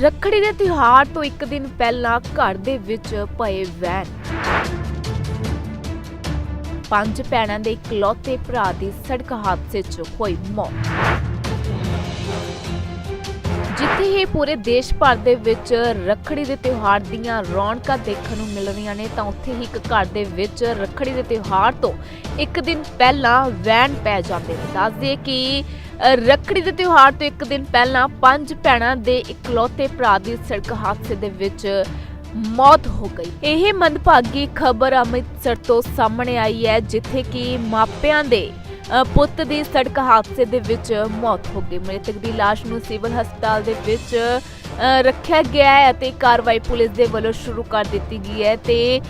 ਰੱਖੜੀ ਦੇ ਤਿਉਹਾਰ ਤੋਂ ਇੱਕ ਦਿਨ ਪਹਿਲਾਂ ਘਰ ਦੇ ਵਿੱਚ ਪਏ ਵੈਨ ਪੰਜ ਭੈਣਾਂ ਦੇ ਇਕਲੌਤੇ ਭਰਾ ਦੀ ਸੜਕ ਹਾਦਸੇ 'ਚ ਹੋਈ ਮੌਤ। ਜਿੱਥੇ ਹੀ ਪੂਰੇ ਦੇਸ਼ ਭਰ ਦੇ ਵਿੱਚ ਰੱਖੜੀ ਦੇ ਤਿਉਹਾਰ ਦੀਆਂ ਰੌਣਕਾਂ ਦੇਖਣ ਨੂੰ ਮਿਲ ਰਹੀਆਂ ਨੇ, ਤਾਂ ਉੱਥੇ ਹੀ ਇੱਕ ਘਰ ਦੇ ਵਿੱਚ ਰੱਖੜੀ ਦੇ ਤਿਉਹਾਰ ਤੋਂ ਇੱਕ ਦਿਨ ਪਹਿਲਾਂ ਵੈਨ ਪੈ ਜਾਂਦੇ ਨੇ। ਦੱਸ ਦਈਏ ਕਿ ਰੱਖੜੀ ਦੇ ਤਿਉਹਾਰ ਤੋਂ ਇੱਕ ਦਿਨ ਪਹਿਲਾਂ ਪੰਜ ਭੈਣਾਂ ਦੇ ਇਕਲੌਤੇ ਭਰਾ ਦੀ ਸੜਕ ਹਾਦਸੇ ਦੇ ਵਿੱਚ ਮੌਤ ਹੋ ਗਈ। ਇਹ ਮੰਦਭਾਗੀ ਖਬਰ ਅੰਮ੍ਰਿਤਸਰ ਤੋਂ ਸਾਹਮਣੇ ਆਈ ਹੈ, ਜਿੱਥੇ ਕਿ ਮਾਪਿਆਂ ਦੇ ਪੁੱਤ ਦੀ ਸੜਕ ਹਾਦਸੇ ਦੇ ਵਿੱਚ ਮੌਤ ਹੋ ਗਈ। ਮ੍ਰਿਤਕ ਦੀ ਲਾਸ਼ ਨੂੰ ਸਿਵਲ ਹਸਪਤਾਲ ਦੇ ਵਿੱਚ ਰੱਖਿਆ ਗਿਆ ਹੈ ਅਤੇ ਕਾਰਵਾਈ ਪੁਲਿਸ ਦੇ ਵੱਲੋਂ ਸ਼ੁਰੂ ਕਰ ਦਿੱਤੀ ਗਈ ਹੈ ਤੇ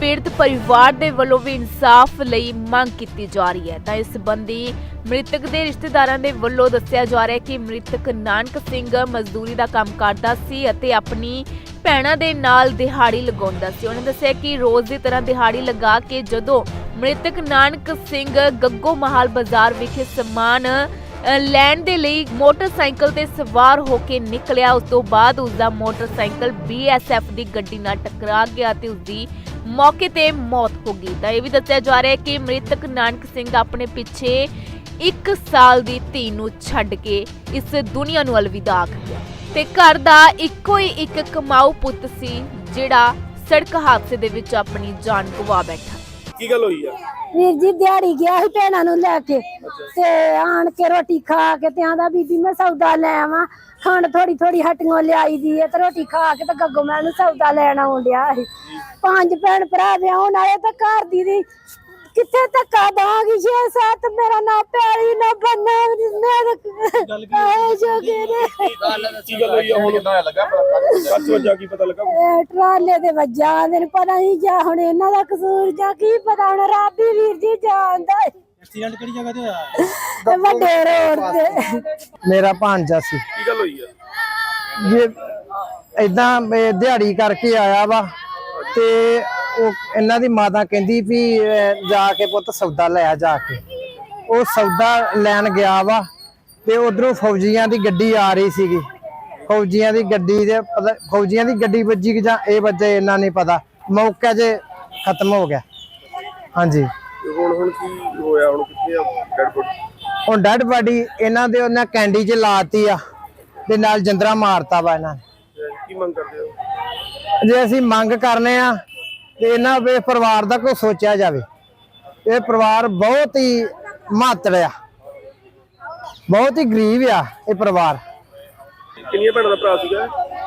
ਪੀੜਤ ਪਰਿਵਾਰ ਦੇ ਵੱਲੋਂ ਵੀ ਇਨਸਾਫ ਲਈ ਮੰਗ ਕੀਤੀ ਜਾ ਰਹੀ ਹੈ। ਤਾਂ ਇਸ ਸੰਬੰਧੀ ਮ੍ਰਿਤਕ ਦੇ ਰਿਸ਼ਤੇਦਾਰਾਂ ਦੇ ਵੱਲੋਂ ਦੱਸਿਆ ਜਾ ਰਿਹਾ ਹੈ ਕਿ ਮ੍ਰਿਤਕ ਨਾਨਕ ਸਿੰਘ ਮਜ਼ਦੂਰੀ ਦਾ ਕੰਮ ਕਰਦਾ ਸੀ ਅਤੇ ਆਪਣੀ ਭੈਣਾਂ ਦੇ ਨਾਲ ਦਿਹਾੜੀ ਲਗਾਉਂਦਾ ਸੀ। ਉਹਨੇ ਦੱਸਿਆ ਕਿ ਰੋਜ਼ ਦੀ ਤਰ੍ਹਾਂ ਦਿਹਾੜੀ ਲਗਾ ਕੇ ਜਦੋਂ ਮ੍ਰਿਤਕ ਨਾਨਕ ਸਿੰਘ ਗੱਗੋ ਮਹਾਲ ਬਾਜ਼ਾਰ ਵਿਖੇ ਸਮਾਨ ਲੈਣ ਦੇ ਲਈ ਮੋਟਰਸਾਈਕਲ ਤੇ ਸਵਾਰ ਹੋ ਕੇ ਨਿਕਲਿਆ। ਉਸ ਤੋਂ ਬਾਅਦ ਉਸ ਦਾ ਮੋਟਰਸਾਈਕਲ BSF ਦੀ ਗੱਡੀ ਨਾਲ ਟਕਰਾ ਗਿਆ ਤੇ ਉਸ ਦੀ ਮੌਕੇ ਤੇ ਮੌਤ ਹੋ ਗਈ। ਤਾਂ ਇਹ ਵੀ ਦੱਸਿਆ ਜਾ ਰਿਹਾ ਹੈ ਕਿ ਮ੍ਰਿਤਕ ਨਾਨਕ ਸਿੰਘ ਆਪਣੇ ਪਿੱਛੇ 1 ਸਾਲ ਦੀ ਧੀ ਨੂੰ ਛੱਡ ਕੇ ਇਸ ਦੁਨੀਆ ਨੂੰ ਅਲਵਿਦਾ ਆਖ ਤੇ ਘਰ ਦਾ ਇੱਕੋ ਹੀ ਇੱਕ ਕਮਾਊ ਪੁੱਤ ਸੀ, ਜਿਹੜਾ ਸੜਕ ਹਾਦਸੇ ਦੇ ਵਿੱਚ ਆਪਣੀ ਜਾਨ ਗਵਾ ਬੈਠਾ। ਕੀ ਗੱਲ ਹੋਈ ਆ? ਵੀਰ ਜੀ ਦਿਹਾੜੀ ਗਿਆ ਸੀ ਭੈਣਾਂ ਨੂੰ ਲੈ ਕੇ ਤੇ ਆਣ ਕੇ ਰੋਟੀ ਖਾ ਕੇ ਤੇ ਆਂਦਾ ਬੀਬੀ ਮੈਂ ਸੌਦਾ ਲੈ ਆਵਾਂ। ਖੰਡ ਥੋੜੀ ਥੋੜੀ ਹਟੀਆਂ ਲਿਆਈ ਦੀ ਹੈ ਤੇ ਰੋਟੀ ਖਾ ਕੇ ਤੇ ਗੱਗੋ ਮੈਂ ਨੂੰ ਸੌਦਾ ਲੈਣ ਆਉਣ ਡਿਆ ਸੀ। ਪੰਜ ਭੈਣ ਭਰਾ ਵਿਆਹਣ ਆਏ ਤੇ ਘਰ ਦੀ ਦੀ ਕਿੱਥੇ ਧੱਕਾ ਦਾਂਗੀ ਛੇ ਸੱਤ ਮੇਰਾ ਨਾ ਪੈਰੀ ਨਾ ਬੰਨਾ ਮੈਂ ਆਏ ਜੋਗੇ ਨੇ। ਕੀ ਗੱਲ ਹੋਈ? ਆ ਹੁਣ ਕੱਚ ਵਜਾ ਕੀ ਪਤਾ ਲੱਗਾ? ਇਹ ਟਰਾਲੇ ਦੇ ਵੱਜਾ ਨੇ ਪਤਾ ਨਹੀਂ ਜਾਂ ਹੁਣ ਇਹਨਾਂ ਦਾ ਕਸੂਰ ਜਾਂ ਕੀ ਪਤਾ ਹੁਣ ਰੱਬ ਵੀਰ ਜੀ ਜਾਣਦਾ ਹੈ। ਐਕਸੀਡੈਂਟ ਕਿਹੜੀ ਜਗ੍ਹਾ ਤੇ ਹੋਇਆ? ਵੱਡੇ ਰੋਡ ਤੇ। ਮੇਰਾ ਭਾਂਜਾ ਸੀ। ਕੀ ਗੱਲ ਹੋਈ ਆ? ਜੇ ਇਦਾਂ ਦਿਹਾੜੀ ਕਰਕੇ ਆਇਆ ਵਾ ਤੇ ਉਹ ਇਹਨਾਂ ਦੀ ਮਾਤਾ ਕਹਿੰਦੀ ਵੀ ਜਾ ਕੇ ਪੁੱਤ ਸੌਦਾ ਲੈ ਆ ਜਾ ਕੇ। ਉਹ ਸੌਦਾ ਲੈਣ ਗਿਆ ਵਾ ਤੇ ਉਧਰੋਂ ਫੌਜੀਆਂ ਦੀ ਗੱਡੀ ਆ ਰਹੀ ਸੀਗੀ। ਫੌਜੀਆਂ ਦੀ ਗੱਡੀ ਦੇ ਫੌਜੀਆਂ ਦੀ ਗੱਡੀ ਵੱਜੀ ਕਿ ਜਾਂ ਇਹ ਵੱਜੇ ਇਹਨਾਂ ਨਹੀਂ ਪਤਾ। ਮੌਕੇ 'ਚ ਖਤਮ ਹੋ ਗਿਆ। ਹਾਂਜੀ। ਹੁਣ ਹੁਣ ਕੀ ਹੋਇਆ? ਹੁਣ ਕਿੱਥੇ ਆ ਡੈਡ ਬੋਡੀ? ਹੁਣ ਡੈਡ ਬਾਡੀ ਇਹਨਾਂ ਦੇ ਉਹਨਾਂ ਕੈਂਡੀ 'ਚ ਲਾਤੀ ਆ ਤੇ ਨਾਲ ਜੰਦਰਾ ਮਾਰਤਾ ਵਾ ਇਹਨਾਂ ਨੇ। ਕੀ ਮੰਗ ਕਰਦੇ ਹੋ? ਜੇ ਅਸੀਂ ਮੰਗ ਕਰਨੇ ਆ ਤੇ ਇਹਨਾਂ ਦੇ ਪਰਿਵਾਰ ਦਾ ਕੋਈ ਸੋਚਿਆ ਜਾਵੇ। ਇਹ ਪਰਿਵਾਰ ਬਹੁਤ ਹੀ ਮਾਤੜ ਆ। ਬਹੁਤ ਹੀ ਗਰੀਬ ਆ ਇਹ ਪਰਿਵਾਰ। ਕਿੰਨੀਆਂ ਭੈਣਾਂ ਦਾ ਭਰਾ ਸੀਗਾ?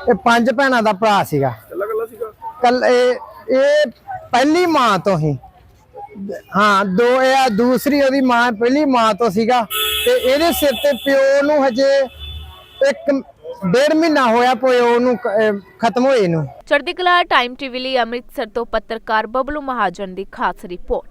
ਇਹ ਪੰਜ ਭੈਣਾਂ ਦਾ ਭਰਾ ਸੀਗਾ। ਕੱਲਾ ਕੱਲਾ ਸੀਗਾ? ਕੱਲ ਇਹ ਇਹ ਪਹਿਲੀ ਮਾਂ ਤੋਂ ਹੀ। ਹਾਂ ਦੋ ਇਹ ਆ ਦੂਸਰੀ ਉਹਦੀ ਮਾਂ ਪਹਿਲੀ ਮਾਂ ਤੋਂ ਸੀਗਾ। ਤੇ ਇਹਦੇ ਸਿਰ ਤੇ ਪਿਓ ਨੂੰ ਹਜੇ ਇੱਕ ਡੇਢ ਮਹੀਨਾ ਹੋਇਆ ਪਿਓ ਨੂੰ ਖਤਮ ਹੋਏ ਨੂੰ। ਚੜ੍ਹਦੀ ਕਲਾ ਟਾਈਮ ਟੀਵੀ ਲਈ ਅੰਮ੍ਰਿਤਸਰ ਤੋਂ ਪੱਤਰਕਾਰ ਬਬਲੂ ਮਹਾਜਨ ਦੀ ਖਾਸ ਰਿਪੋਰਟ।